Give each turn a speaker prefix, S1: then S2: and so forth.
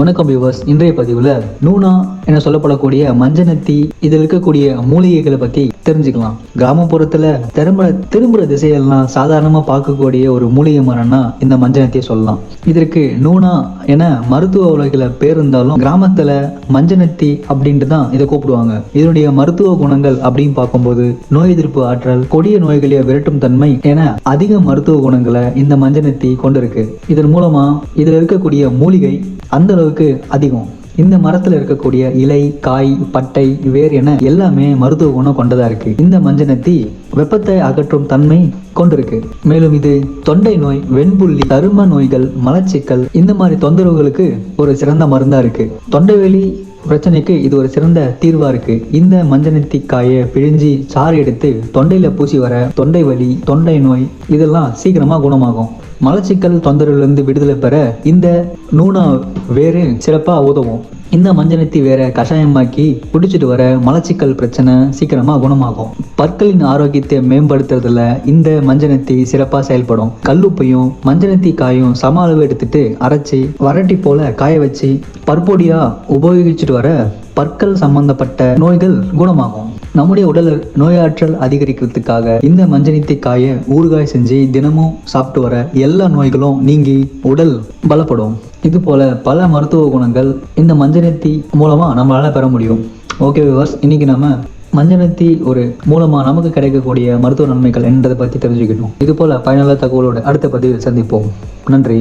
S1: வணக்கம் வியூவர்ஸ் இன்றைய பதிவில் நூனா என சொல்லப்படக்கூடிய மஞ்சனத்தி இதில் இருக்கக்கூடிய மூலிகைகளை பற்றி தெரிஞ்சுக்கலாம். கிராமப்புறத்தில் திரும்ப திரும்புகிற திசையெல்லாம் சாதாரணமாக பார்க்கக்கூடிய ஒரு மூலிகை மரம்னா இந்த மஞ்சனத்தியை சொல்லலாம். இதற்கு நூனா என மருத்துவ உலகில் பேர் இருந்தாலும் கிராமத்தில் மஞ்சனத்தி அப்படின்ட்டு தான் இதை கூப்பிடுவாங்க. இதனுடைய மருத்துவ குணங்கள் அப்படின்னு பார்க்கும்போது நோய் எதிர்ப்பு ஆற்றல் கொடிய நோய்களை விரட்டும் தன்மை என அதிக மருத்துவ குணங்களை இந்த மஞ்சனத்தி கொண்டிருக்கு. இதன் மூலமா இதில் இருக்கக்கூடிய மூலிகை அந்த அளவுக்கு அதிகம். இந்த மரத்துல இருக்கக்கூடிய இலை காய் பட்டை வேர் என எல்லாமே மருத்துவ குணம் கொண்டதா இருக்கு. இந்த மஞ்சனத்தி வெப்பத்தை அகற்றும் தன்மை கொண்டிருக்கு. மேலும் இது தொண்டை நோய் வெண்புள்ளி தரும நோய்கள் மலச்சிக்கல் இந்த மாதிரி தொந்தரவுகளுக்கு ஒரு சிறந்த மருந்தா இருக்கு. தொண்டைவெளி பிரச்சனைக்கு இது ஒரு சிறந்த தீர்வா இருக்கு. இந்த மஞ்சனத்தி காயை பிழிஞ்சி சாறு எடுத்து தொண்டையில பூசி வர தொண்டை வலி தொண்டை நோய் இதெல்லாம் சீக்கிரமா குணமாகும். மலச்சிக்கல் தொந்தரவுலேருந்து விடுதலை பெற இந்த நூனா வேறு சிறப்பாக உதவும். இந்த மஞ்சனத்தி வேற கஷாயமாக்கி குடிச்சிட்டு வர மலச்சிக்கல் பிரச்சனை சீக்கிரமா குணமாகும். பற்களின் ஆரோக்கியத்தை மேம்படுத்துறதுல இந்த மஞ்சனத்தி சிறப்பாக செயல்படும். கல்லுப்பையும் மஞ்சனத்தி காயும் சம அளவு எடுத்துட்டு அரைச்சி வரட்டி போல காய வச்சு பற்பொடியா உபயோகிச்சுட்டு வர பற்கள் சம்பந்தப்பட்ட நோய்கள் குணமாகும். நம்முடைய உடல் நோயாற்றல் அதிகரிக்கிறதுக்காக இந்த மஞ்சனித்தை காயை ஊறுகாய் செஞ்சு தினமும் சாப்பிட்டு வர எல்லா நோய்களும் நீங்கி உடல் பலப்படும். இது போல பல மருத்துவ குணங்கள் இந்த மஞ்சனத்தி மூலமா நம்மளால பெற முடியும். ஓகே விவர்ஸ் இன்னைக்கு நம்ம மஞ்சனத்தி ஒரு மூலமா நமக்கு கிடைக்கக்கூடிய மருத்துவ நன்மைகள் என்றதை பத்தி தெரிஞ்சுக்கிட்டோம். இது போல பயனுள்ள தகவலோட அடுத்த பதிவில் சந்திப்போம். நன்றி.